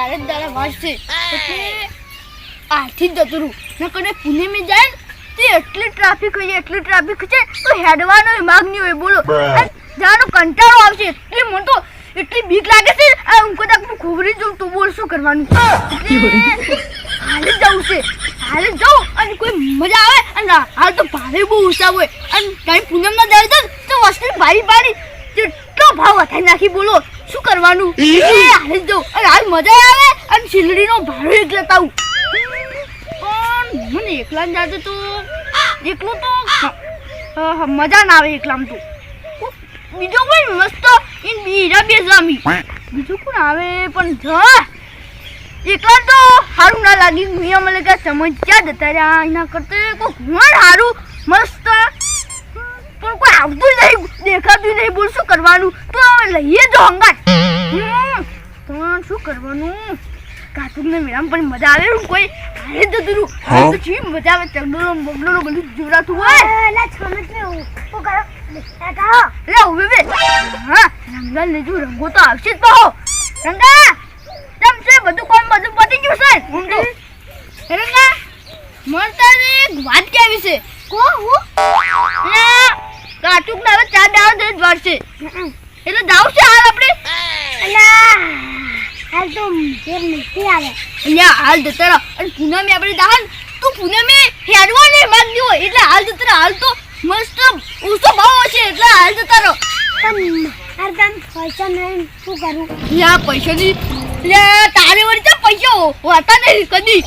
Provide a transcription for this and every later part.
ચાર જ વાંચશે. આથી જ જતું રહું. નકર પુણે મેં જાય તે એટલી ટ્રાફિક હોય એટલી ટ્રાફિક છે તો હેડવાનો માગ નહીં હોય બોલો. જાનો જવાનો કંટાળો આવશે. એટલી મને તો એટલી બીક લાગે છે. આ હું કદાચ હું ખોબરી જઉં તો બોલ શું કરવાનું? હાલે જ જવું છે. હાલે જ જાઉં અને કોઈ મજા આવે? અને હાલ તો ભારે બહુ ઓછા હોય. અને ટાઈમ પૂનમના દાડે તો વસ્તુ ભારી ભારી કેટલો ભાવ વધારી નાખી બોલો. કરવાનું? અને હાલ મજા આવે. અને શીલડીનો ભાડો એક લેતા પણ મને એકલા જ જાતે તો. એકલું તો? મજા ના આવે એકલા તો. બીજો કોઈ મસ્ત ઇન બીજા બે જામી બીજું કોણ આવે? પણ જ. એકલા તો સારું ના લાગી. મિયા મને કે સમજ્યા ક્યાં જતા રહ્યા એના કરતા કોઈ ઘુમાડ સારું મસ્ત. પણ કોઈ આવતું નહીં. દેખાતું નહીં. બોલ શું કરવાનું? તો લઈએ જો હંગાત. પણ શું કરવાનું? કાતુક ને મેળામ પણ મજા આવે હું કોઈ? હારે જતું તો ચી મજા આવે? ચગડોળો બગડોળો બધું જોરાતું હોય. એલા છમત મે હું હું કરો. લે ઉભે બે હા રંગા લેજો રંગો તો આવશે જ તો રંગા કેમ છે બધું કોમ બધું પતી ગયું છે? તો રંગા મને એક વાત કેવી છે. કો હું? ના હવે ચાર દાવ દે જ એટલે જાવ છે હાલ આપણે. હાલ તો ફેર નથી આવે. અલ્યા હાલ જતા રહો અને પૂનમે આપણે દાહન તું પૂનમે હેડવા ને માંગ્યું હોય. એટલે હાલ જતા રહો હાલ તો મસ્ત ઊંચો ભાવ હશે એટલે હાલ જતા રહો પણ હાર કામ પૈસા નહીં શું કરું? લ્યા પૈસાની લે તારે વળી તો પૈસા હોતા નહીં કદી.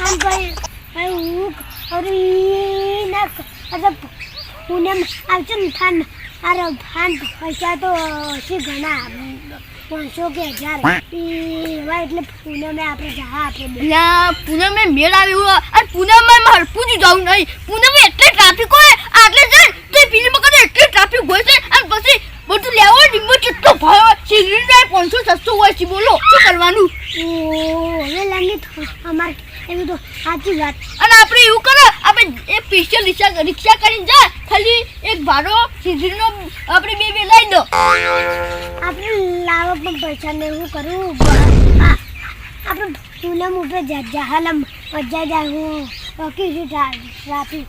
હા ભાઈ ભાઈ હું અરે ના અરે પૂનમ આવજો ને થાન. અરે ભાન પૈસા તો હશે ઘણા. પાંચસો કે હજાર. એવા એટલે પૂનમે આપણે જવા આપણે ના પૂનમે મેળ આવ્યો હોય. અને પૂનમે મારે જ જવું નહીં. પૂનમે એટલી ટ્રાફિક હોય આટલે જાય તે ફિલ્મ કરે એટલી ટ્રાફિક હોય છે. અને પછી બધું લેવો નિમ્બો કેટલો ભાવ સિલિન્ડર પાંચસો છસો હોય છે બોલો. શું કરવાનું? ઓ હવે લાગે અમારે એવું તો સાચી વાત. અને આપણે એવું કરો આપણે એ પીસ્યો રિક્ષા રિક્ષા કરીને જાય ખાલી એક ભાડો સીધીનો આપણે બે બે લઈ દો. આપણે લાવો પણ પૈસા ને એવું કરું આપણે પૂનમ ઉપર જહાલમ મજા જાય હું. બાકી શું ટ્રાફિક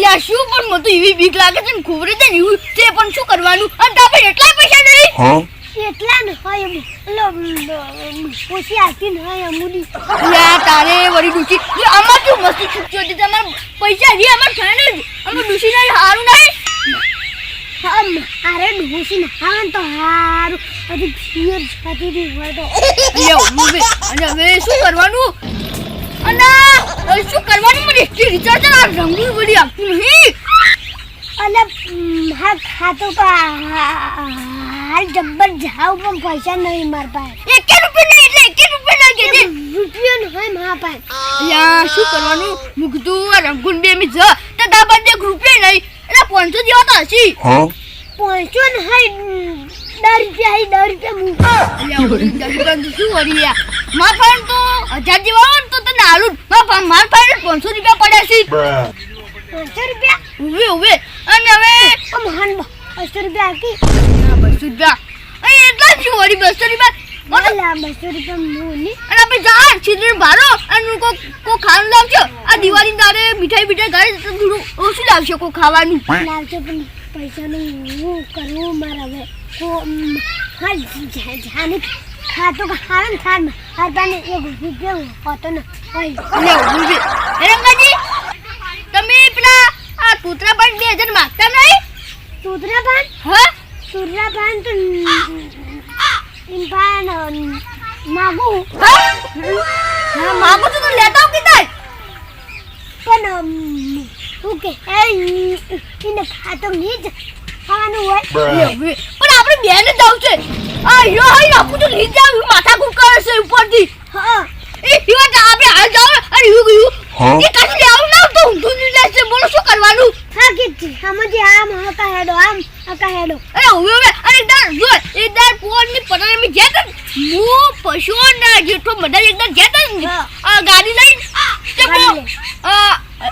લ્યા શું પણ મને તો એવી બીક લાગે છે ને ખોબરે છે ને એવું તે પણ શું કરવાનું? અને આપણે એટલા પૈસા નહીં. એટલા ને હોય ઓછી આવતી હોય અમુની લ્યા તારે વળી ડૂસી. લે આમાં શું મસ્તી છૂટતી હતી? તમારે પૈસા રી અમાર ખાને જ. અમે ડૂસી નહીં હારું નહીં. અરે ડૂસી ને હા તો હારું. હજી ફિયર થતી હતી હોય તો. અને હવે શું કરવાનું? અને હવે શું કરવાનું? મને એટલી રિચાર્જ આ રંગું વળી આપતું નહીં. અને હા ખાતો તો હાલ જબ્બર જાવ પણ પૈસા નહીં માર પાસે. એકે રૂપિયા નહીં એટલે એકે રૂપિયા ના કે રૂપિયો ન હોય મારા પાસે. યા શું કરવાનું? મું કીધું આ રંગુન બે મી જ. તો દે રૂપિયા નહીં. એટલે પાંચસો જેવા તો હશી. પહોંચો ન હોય ઉમ, રૂપિયા હોય દસ રૂપિયા મૂકો. શું વળી યા? માર પાસે તો હજાર જેવા હોય તો તને આલું માર પાસે માર પાસે પાંચસો રૂપિયા પડ્યા છે. પાંચસો રૂપિયા? ઉભે ઉભે અને હવે મહાન બસો રૂપિયા આપી. બસો રૂપિયા. અહીં એટલા જ વળી બસો રૂપિયા. બસો રૂપિયા અને આપણે જા છીલર ભારો. અને કો કો ખાવાનું લાવજો આ દિવાળી તારે મીઠાઈ બીઠાઈ ઘરે થોડું ઓછું લાવશે કો ખાવાનું. લાવજો પણ પૈસાનું હું કરવું મારે હવે. કો જાને ખાતો ખાવાનું થાન. હરબાને એક રૂપિયો હોતો ને હોય. લે ઉભે એ રંગાજી તમે પેલા આ કૂતરા પણ બે હજાર માગતા નહીં? સૂત્રાપાન હા? સૂત્રાપાન તો ઇમ્પાન માગુ. હા? માગુ છો તો લેતા આવ કીધા પણ ઓકે એ ઇને ખાતો નીજ ખાવાનું હોય. પણ આપણે બેન જ જાવ છે. આ યો હાઈ તો લઈ જાવ માથા કુક કરે છે ઉપરથી. હા. એ યો આપણે હાલ જાવ અરે યુ યુ. એ કાઢી લેવું ના તો ઊંધું નહીં લેશે બોલો શું કરવાનું? સમજે આમ હકા હેડો આમ હકા હેડો. અરે હવે હવે અરે એકદાર જો એકદાર પોરની પટાણે મે ગયા તા હું પશુઓ ના બધા એકદાર ગયા તા ને, આ ગાડી લઈને તે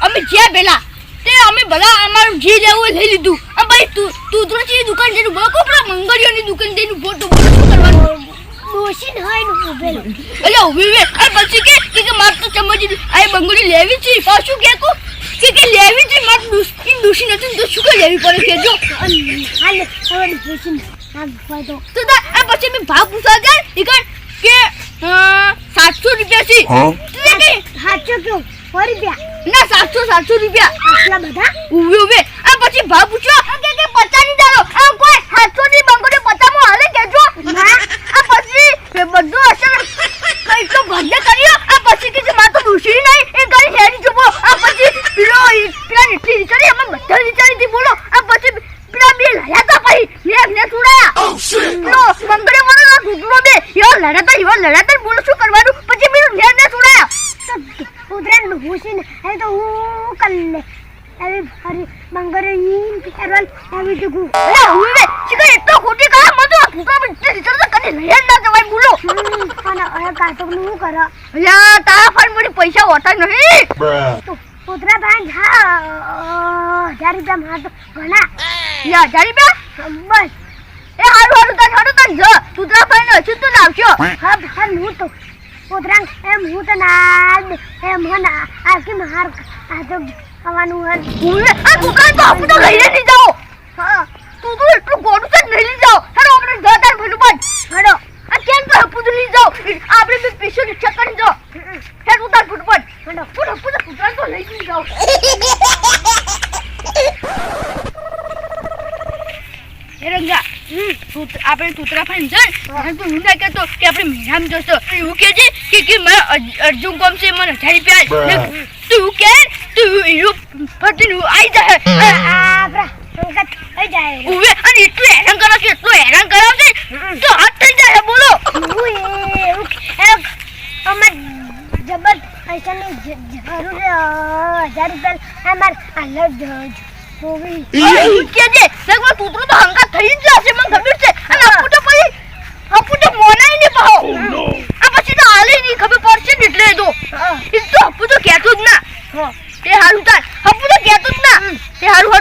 અમે જ્યાં પેલા તે અમે બધા અમારું જે લેવું લઈ લીધું. આ ભાઈ તું તું તો ચી દુકાન જઈને બોલો કોપડા મંગળીઓની દુકાન જઈને ફોટો બોલો શું કરવાનું? ડોશી હોય ને ઉભેલો અલ્યા ઊભી વે પછી કે માર તો સમજી આ બંગડી લેવી છે પાછું કે કો? કે કે લેવી છે માર દુસી દુસી નથી તો શું લેવી પડે કે જો હાલે હવે ડોશી આ ભાઈ તો તો તા આ પછી મેં ભાવ પૂછવા જાય ઈ કણ કે સાતસો રૂપિયા છે? તું કે સાચો કયો સો રૂપિયા ના સાતસો સાતસો રૂપિયા આટલા બધા ઉભે ઉભે આ પછી ભાવ પૂછ્યો આ કે કે પચાસની દારો આ કોઈ સાતસો ની બંગડી પચાસમાં હાલે કેજો ના. આ પછી એ બધું હશે ને, કઈ તો ભંડે કર્યો આ પછી કે માર તો દુસરી નહીં એ ગાડી હેરી જવો આ પછી પેલો ઈ- પેલા નીચે વિચારી અમે બધા વિચારી હતી બોલો આ પછી પેલા બે લડ્યા તા પછી મેં એમને છોડાયા પેલો બંગડી વાળો ઘૂંટડો બે એવા લડ્યા તા એવા લડ્યા તા બોલો શું કરવાનું પછી પેલું મેં એમને છોડાયા તો ઉતરાણ ડોશી ને હવે તો હું કરી લે એવી ફરી બંગરે ઈન ફેરવાલ એવી ટૂંકું અરે હું બે શીખર એટલો ખોટી કહે મને તો આ ભૂકા વિચાર વિચાર તો કદી લઈ જ ના જવાય બોલો અને હવે કાટકનું શું કરો અલ્યા તારા ફાન મને પૈસા હોતા નહીં Bruh. તો ઉતરા પાંચ હા હજાર રૂપિયા માં તો ઘણા યા જારી બે બસ એ હારું હારું તાર હારું તાર જ તું તારા ફાન હશે તો નાવશો હા હા હું તો ઉતરાણ એમ હું તો ના દે એમ હન આજ કે માર આ તો ખાવાનું હર હું આ દુકાન તો આપણે તો લઈને નહીં જાઓ. હા તું તો એટલું ગોડું છે નહીં લઈ જાઓ. હેડો આપણે જ તાર ભલું બાદ હેડો આ કેમ તો તો નહીં જાઓ? આપણે બે પૈસો ને કરી જો. હેડ ઉતાર ફૂટપાટ હેડો. ફૂટ ફૂટ ફૂટ તો લઈ જાઓ. રંગા આપણે ફાઈન જાય અને તું હું ના કહેતો કે આપણે મેરામ જશો. એવું કે છે કે કે મારે અર્જુન કોમ છે મને હજાર રૂપિયા તું કે તું એવું આવી જાય. ઉવે અને એટલું હેરાન કરો છો એટલું હેરાન કરાવ છે. તો હાથ થઈ જાય બોલો. અમાર જબર પૈસાની જ- જરૂર હજાર રૂપિયા અમાર જોવી કે છે લગભગ તૂતરું તો હંકા જ જશે મને ખબર છે? અને આપું તો પછી આપું તો મોનાય નહીં પાહો આ પછી તો હાલે નહીં ખબર પડશે ને એટલે તો. એ તો આપું તો કહેતો જ ના. તે હારું તાર. આપું તો કહેતો જ ના. તે હારું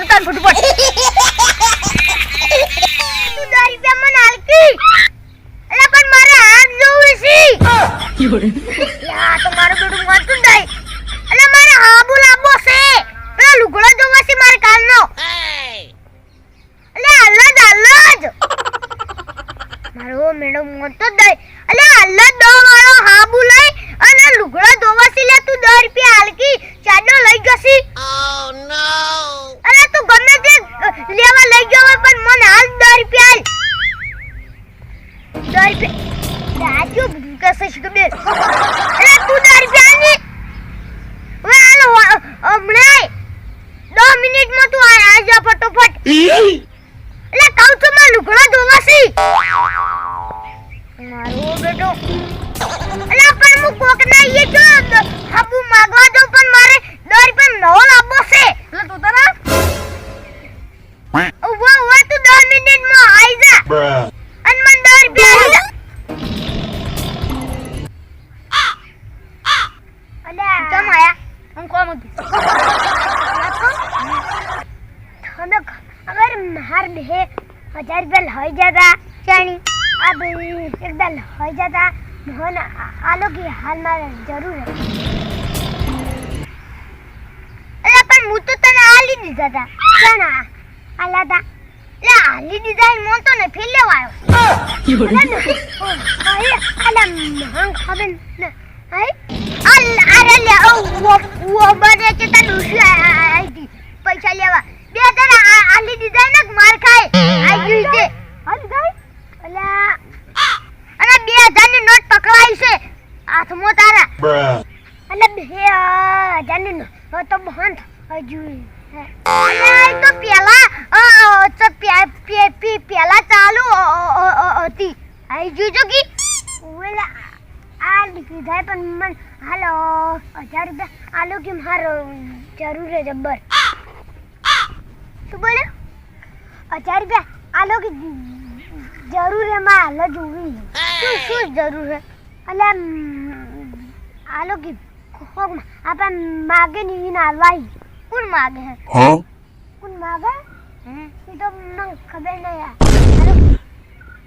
કશે છે ખબર અરે તું દસ હવે હાલો હમણાં દસ મિનિટમાં તું આ આ જા ફટોફટ એટલે કહું છું માં લુગડા ધોવાસી મારો બેટો એટલે પણ હું કોક ના ઈએ જો હાબુ માગવા દઉં પણ મારે દસ રૂપિયા નવો લાવવો છે એટલે તું તારા તું મિનિટમાં આવી જા હાલ મારે જરૂર અરે પણ હું તો તને આલી દીધા હતા ચાણા આલા હતા લે આલી દીધા એ મોન તો ને ફેર લેવાયો અલે અરે, મહાન ખબર ન- અરે કે તને આઈ પૈસા લેવા. બે આ- આલી દીધા ને માર ખાય. આઈ ગયું છે. હાલ ગઈ અલા. અને બે હજારની નોટ પકડાઈ છે. હાથમાં તારા Bruh. અને બે હજારની નો તો બંધ હજુ હે. અને એ તો પેલા અ, અ, તો પે- પે- પે- પેલા ચાલુ અ, અ, અ, અ, હતી આઈ જોજો કી ઓલા આ લીધા પણ મન હાલો હજાર રૂપિયા આલો કે મારો જરૂર છે જબ્બર શું બોલ્યો હજાર રૂપિયા આલો કે જરૂર હે માં હાલ જોવી શું શું જરૂર હે અલા આલો કે કોક આપણ માગે ની નાલવાઈ કોણ માગે હે Huh? કોણ માગે. એ તો મને ખબર નહીં યાર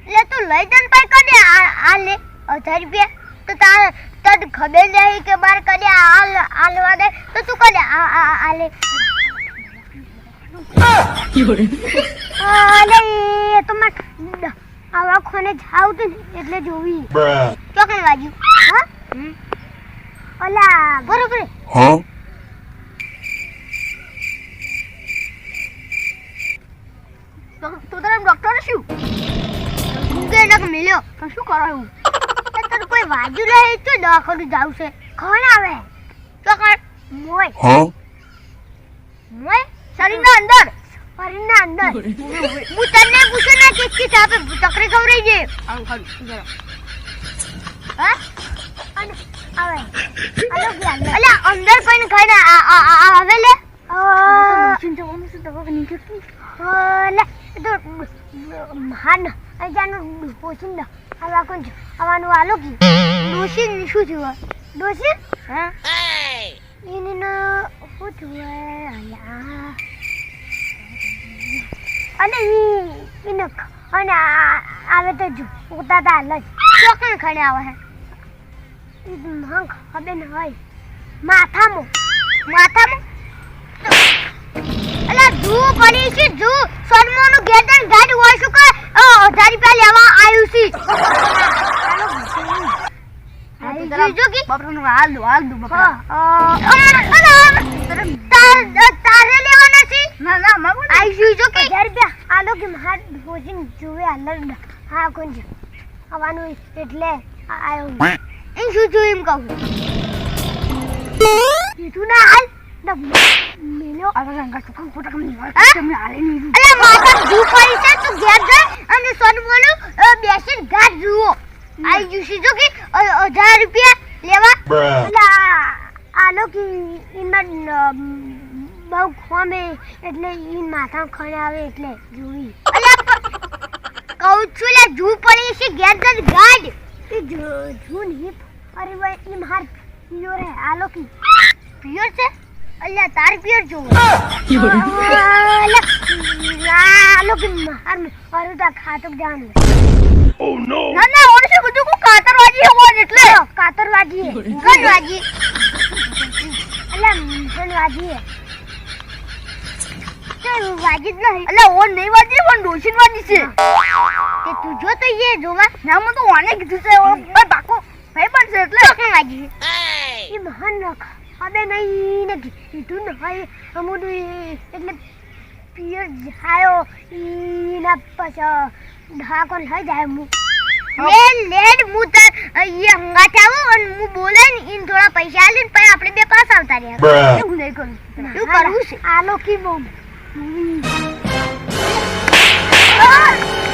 એટલે તું લઈ જન પાઈ કને આ આ લે હજાર રૂપિયા તો તાર તને ખબર નહીં કે મારે કને આ આ લેવા દે તો તું કને આ લે અલે તો માર આવા ખોને જાવ તો એટલે જોવી. ચોકન વાગ્યું હા? ઓલા બરોબર હા? તો તો તારા ડોક્ટર શું? ગુંગે નક મિલ્યો. તો શું કરાયું તો તને કોઈ વાજુ રહે તો દવાખાનું જાવ છે કોણ આવે? ચોકન મોય? મોય? શરીરના અંદર. શરીરના અંદર હું તને પૂછું ને કે કે આપે ચકરી ખવડાઈ દે. આવું ખરું જરા. હા? અને આવે અલો ગયા. અલે અંદર કોઈને ખાઈને આવે લે. જવાનું છે. દવા નીકળતું ઓલે તો હાન અજાનું પોચિંદ આવા કોણ છે આવાનું આલો કી ડોસી શું થયું ડોસી હા એને ન શું થયું અલ્યા અને એને અને આવે તો ઉતા તા હાલ જ ચોકણ ખણે આવે હે. માં ખબર ન હોય. માથામાં. માથામાં. અલા જુ પડી છે જુ સોનમોનું ગેટન ગાડી હોય શું કે હજાર રૂપિયા લેવા આવ્યું છે. હા, તો આવી જરા જો કે. બપરાનું હાલ દો હાલ દો બપરા હા અ, તાર- તારે લેવાના છે ના ના માગો ને. આઈસી જો કે? હજાર રૂપિયા આલો કે માર ભોજન જોવે હાલ હા કોણ છે? આવવાનું એટલે આ- આયો એ શું જોયું એમ કહું? કીધું ના હાલ. મેલ્યો. આ રંગા ચોખા ખોટા કમ નહીં અરે માતા ધૂપ પડી છે તું ઘેર જા અને સોનમોનું બેસીને ઘાટ જુઓ આઈ જુસી જો કે અ- હજાર રૂપિયા લેવા Bruh. અલા આલો કે ઈમાં ન- બહુ ખોમે એટલે ઈ માથા ખણે આવે એટલે જુવી કહું છું લે જુ પડી છે ઘેર જા ગાડ તે જુ નહીં અરે ભાઈ ઈ માર પિયો રે આલો કે. છે? અલ્યા તાર પિયો જો આલો કે માર અરે તા ખાતું જાન ઓ નો ના ના ઓર છે બધું કો કાતરવાજી હો એટલે? કાતર વાજી ગન વાજી અલ્યા ગન વાજી વાજી જ નહીં એટલે ઓન નહીં વાજી પણ ડોશીન વાજી છે. તે તું જો તો એ જોવા. ના મને તો ઓને કીધું છે ઓ ભાઈ બાકો ભાઈ પણ છે એટલે. ચોકન વાજી એ મહાન નખ. હવે નહીં ને કીધું ને ભાઈ અમુનું એટલે પિયર જાયો. ઈના પછી ઢાકો લઈ જાય મુ. લેડ લેડ મુ તો એ આવું અને મુ બોલે ને ઈન થોડા પૈસા આલે ને પછી આપણે બે પાસ આવતા રહ્યા. એવું નહીં કરું. એવું કરવું છે. આલો કી બોમ એ કાતો